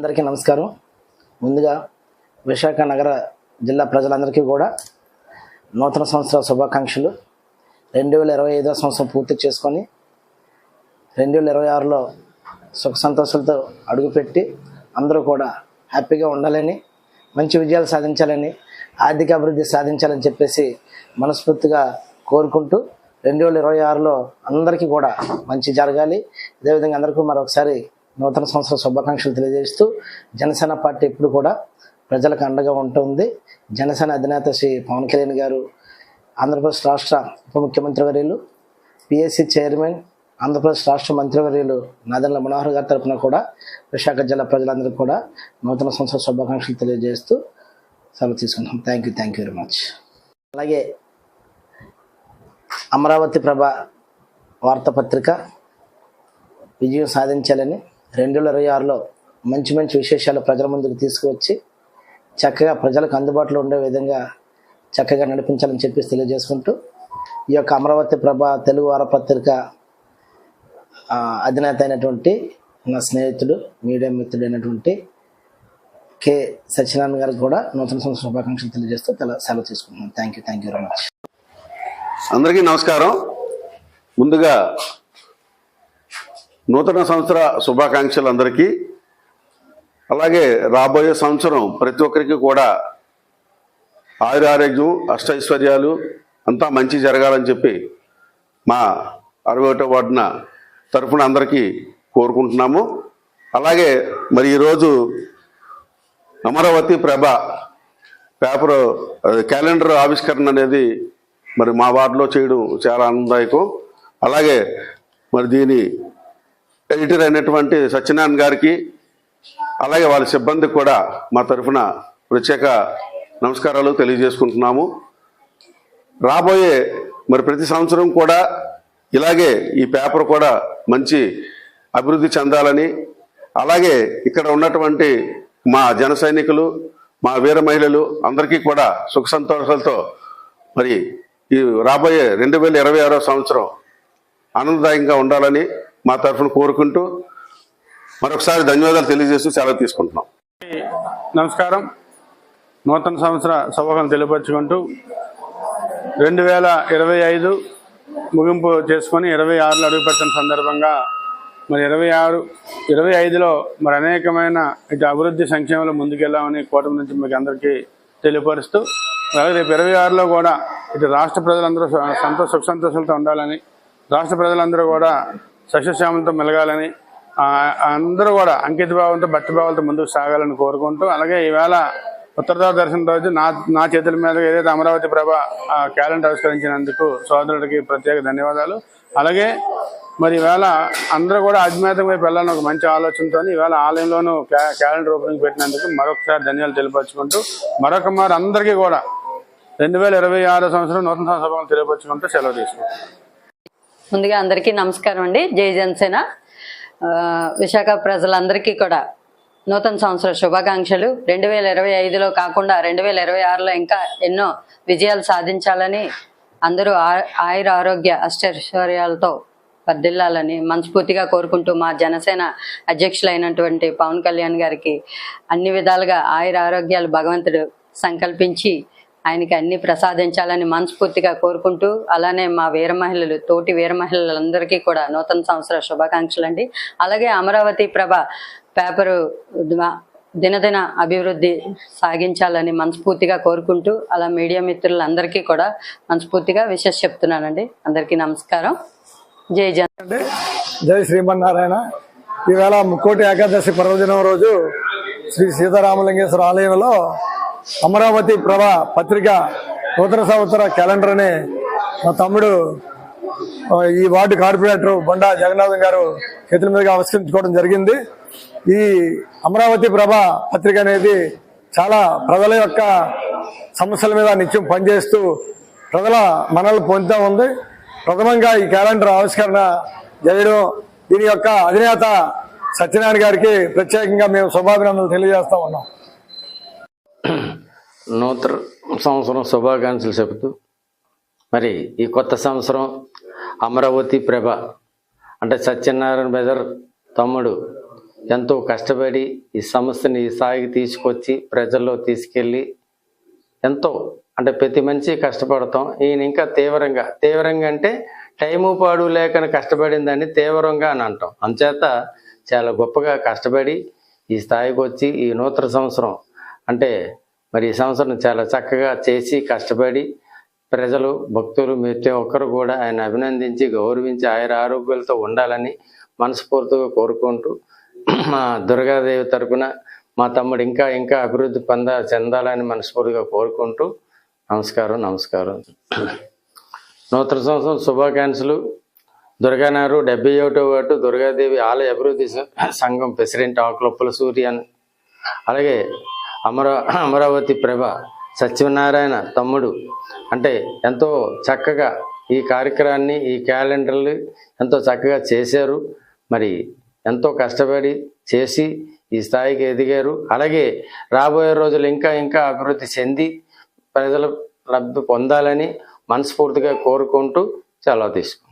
అందరికీ నమస్కారం. ముందుగా విశాఖ నగర జిల్లా ప్రజలందరికీ కూడా నూతన సంవత్సర శుభాకాంక్షలు. రెండు వేల ఇరవై ఐదో సంవత్సరం పూర్తి చేసుకొని రెండు వేల ఇరవై ఆరులో సుఖ సంతోషాలతో అడుగుపెట్టి అందరూ కూడా హ్యాపీగా ఉండాలని మంచి విజయాలు సాధించాలని ఆర్థిక అభివృద్ధి సాధించాలని చెప్పేసి మనస్ఫూర్తిగా కోరుకుంటూ రెండు వేల ఇరవై ఆరులో అందరికీ కూడా మంచి జరగాలి. అదేవిధంగా అందరికీ మరొకసారి నూతన సంవత్సర శుభాకాంక్షలు తెలియజేస్తూ జనసేన పార్టీ ఎప్పుడు కూడా ప్రజలకు అండగా ఉంటుంది. జనసేన అధినేత శ్రీ పవన్ కళ్యాణ్ గారు ఆంధ్రప్రదేశ్ రాష్ట్ర ఉప ముఖ్యమంత్రి వర్యులు పిఎస్సి చైర్మన్ ఆంధ్రప్రదేశ్ రాష్ట్ర మంత్రివర్యులు నాదెండ్ల మనోహర్ గారి తరఫున కూడా విశాఖ జిల్లా ప్రజలందరికీ కూడా నూతన సంవత్సర శుభాకాంక్షలు తెలియజేస్తూ సెలవు తీసుకుంటాం thank you thank you very much అలాగే అమరావతి ప్రభ వార్తాపత్రిక విజయం సాధించాలని రెండు వేల ఇరవై ఆరులో మంచి మంచి విశేషాలు ప్రజల ముందుకు తీసుకువచ్చి చక్కగా ప్రజలకు అందుబాటులో ఉండే విధంగా చక్కగా నడిపించాలని చెప్పేసి తెలియజేసుకుంటూ ఈ యొక్క అమరావతి ప్రభ తెలుగు వారపత్రిక అధినేత అయినటువంటి నా స్నేహితుడు మీడియా మిత్రుడు అయినటువంటి కె సత్యనారాయణ గారికి కూడా నూతన సంవత్సర శుభాకాంక్షలు తెలియజేస్తూ తెల సెలవు తీసుకుంటున్నాను. Thank you thank you very much అందరికీ నమస్కారం. ముందుగా నూతన సంవత్సర శుభాకాంక్షలు అందరికీ అలాగే రాబోయే సంవత్సరం ప్రతి ఒక్కరికి కూడా ఆయురారోగ్యం అష్టైశ్వర్యాలు అంతా మంచి జరగాలని చెప్పి మా అరవై ఒకటో వార్డున తరఫున అందరికీ కోరుకుంటున్నాము. అలాగే మరి ఈరోజు అమరావతి ప్రభ పేపర్ క్యాలెండర్ ఆవిష్కరణ అనేది మరి మా వార్డులో చేయడం చాలా ఆనందదాయకం. అలాగే మరి దీని ఎడిటర్ అయినటువంటి సత్యనారాయణ గారికి అలాగే వాళ్ళ సిబ్బందికి కూడా మా తరఫున ప్రత్యేక నమస్కారాలు తెలియజేసుకుంటున్నాము. రాబోయే మరి ప్రతి సంవత్సరం కూడా ఇలాగే ఈ పేపర్ కూడా మంచి అభివృద్ధి చెందాలని అలాగే ఇక్కడ ఉన్నటువంటి మా జన సైనికులు మా వీర మహిళలు అందరికీ కూడా సుఖ సంతోషాలతో మరి ఈ రాబోయే రెండు వేల ఇరవై సంవత్సరం ఆనందదాయంగా ఉండాలని మా తరఫున కోరుకుంటూ మరొకసారి ధన్యవాదాలు తెలియజేస్తూ సెలవు తీసుకుంటున్నాం. నమస్కారం. నూతన సంవత్సర శుభాకాంక్షలు తెలియపరచుకుంటూ రెండు వేల ఇరవై ఐదు ముగింపు చేసుకొని ఇరవై ఆరులో అడుగుపెట్టిన సందర్భంగా మరి ఇరవై ఆరు ఇరవై ఐదులో మరి అనేకమైన ఇటు అభివృద్ధి సంక్షేమంలో ముందుకెళ్ళామని కూటమి నుంచి మీకు అందరికీ తెలియపరుస్తూ అలాగే రేపు ఇరవై ఆరులో కూడా ఇటు రాష్ట్ర ప్రజలందరూ సంతో సంతోష సుఖ సంతోషాలతో ఉండాలని రాష్ట్ర ప్రజలందరూ కూడా సస్యశ్యామలతో మెలగాలని అందరూ కూడా అంకిత భావంతో భక్తిభావాలతో ముందుకు సాగాలని కోరుకుంటూ అలాగే ఈవేళ ఉత్తరదార దర్శనం రోజు నా నా చేతుల మీద ఏదైతే అమరావతి ప్రభ ఆ, క్యాలెండర్ ఆవిష్కరించినందుకు సోదరుడికి ప్రత్యేక ధన్యవాదాలు. అలాగే మరి ఈవేళ అందరూ కూడా ఆధ్యాత్మిక వైపు వెళ్ళాలని ఒక మంచి ఆలోచనతో ఈవేళ ఆలయంలోనూ క్యా- క్యాలెండర్ ఓపెనింగ్ పెట్టినందుకు మరొకసారి ధన్యాలు తెలియపరచుకుంటూ మరొక మరి అందరికీ కూడా రెండు వేల ఇరవై ఆరు సంవత్సరం నూతన సంవత్సరం తెలియపరచుకుంటూ సెలవు తీసుకుంటాం ముందుగా అందరికీ నమస్కారం అండి. జై జనసేన. విశాఖ ప్రజలందరికీ కూడా నూతన సంవత్సర శుభాకాంక్షలు. రెండు వేల ఇరవై ఐదులో కాకుండా రెండు వేల ఇరవై ఆరులో ఇంకా ఎన్నో విజయాలు సాధించాలని అందరూ ఆ- ఆయుర ఆరోగ్య అష్టైశ్వర్యాలతో వర్ధిల్లాలని మనస్ఫూర్తిగా కోరుకుంటూ మా జనసేన అధ్యక్షులైనటువంటి పవన్ కళ్యాణ్ గారికి అన్ని విధాలుగా ఆయుర ఆరోగ్యాలు భగవంతుడు సంకల్పించి ఆయనకి అన్ని ప్రసాదించాలని మనస్ఫూర్తిగా కోరుకుంటూ అలానే మా వీర మహిళలు తోటి వీర మహిళలందరికీ కూడా నూతన సంవత్సర శుభాకాంక్షలు అండి అలాగే అమరావతి ప్రభ పేపరు దినదిన అభివృద్ధి సాగించాలని మనస్ఫూర్తిగా కోరుకుంటూ అలా మీడియా మిత్రులందరికీ కూడా మనస్ఫూర్తిగా విషెస్ చెప్తున్నానండి. అందరికీ నమస్కారం. జై జన్ జై శ్రీమన్నారాయణ. ఈవేళ ముక్కోటి ఏకాదశి పర్వదినం రోజు శ్రీ సీతారామలింగేశ్వర ఆలయంలో అమరావతి ప్రభ పత్రిక నూతన సంవత్సర క్యాలెండర్ అని మా తమ్ముడు ఈ వార్డు కార్పొరేటర్ బొండా జగన్నాథం గారు చేతుల మీదుగా ఆవిష్కరించుకోవడం జరిగింది. ఈ అమరావతి ప్రభ పత్రిక అనేది చాలా ప్రజల యొక్క సమస్యల మీద నిత్యం పనిచేస్తూ ప్రజల మనల్ని పొందుతూ ఉంది. ప్రథమంగా ఈ క్యాలెండర్ ఆవిష్కరణ చేయడం దీని యొక్క అధినేత సత్యనారాయణ గారికి ప్రత్యేకంగా మేము శుభాభినందనలు తెలియజేస్తా ఉన్నాం. నూతన సంవత్సరం శుభాకాంక్షలు చెబుతూ మరి ఈ కొత్త సంవత్సరం అమరావతి ప్రభ అంటే సత్యనారాయణ బెదర్ తమ్ముడు ఎంతో కష్టపడి ఈ సమస్యని ఈ స్థాయికి తీసుకొచ్చి ప్రజల్లో తీసుకెళ్ళి ఎంతో అంటే ప్రతి మనిషి కష్టపడతాం. ఈయన ఇంకా తీవ్రంగా తీవ్రంగా అంటే టైము పాడు లేకని కష్టపడిందని తీవ్రంగా అని అంటాం. అంచేత చాలా గొప్పగా కష్టపడి ఈ స్థాయికి వచ్చి ఈ నూతన సంవత్సరం అంటే మరి ఈ సంవత్సరం చాలా చక్కగా చేసి కష్టపడి ప్రజలు భక్తులు ప్రతి ఒక్కరు కూడా ఆయన అభినందించి గౌరవించి ఆయన ఆరోగ్యాలతో ఉండాలని మనస్ఫూర్తిగా కోరుకుంటూ మా దుర్గాదేవి తరపున మా తమ్ముడు ఇంకా ఇంకా అభివృద్ధి పొంద చెందాలని మనస్ఫూర్తిగా కోరుకుంటూ నమస్కారం నమస్కారం. నూతన సంవత్సరం శుభాకాంక్షలు. దుర్గానారు డెబ్బై ఒకటో వాటు దుర్గాదేవి ఆలయ అభివృద్ధి సంఘం ప్రెసిడెంట్ ఆకులొప్పల సూర్యన్. అలాగే అమర అమరావతి ప్రభ సత్యనారాయణ తమ్ముడు. అంటే ఎంతో చక్కగా ఈ కార్యక్రమాన్ని ఈ క్యాలెండర్లు ఎంతో చక్కగా చేశారు. మరి ఎంతో కష్టపడి చేసి ఈ స్థాయికి ఎదిగారు. అలాగే రాబోయే రోజులు ఇంకా ఇంకా అభివృద్ధి చెంది ప్రజలు లబ్ధి పొందాలని మనస్ఫూర్తిగా కోరుకుంటూ సెలవు తీసుకుంటాం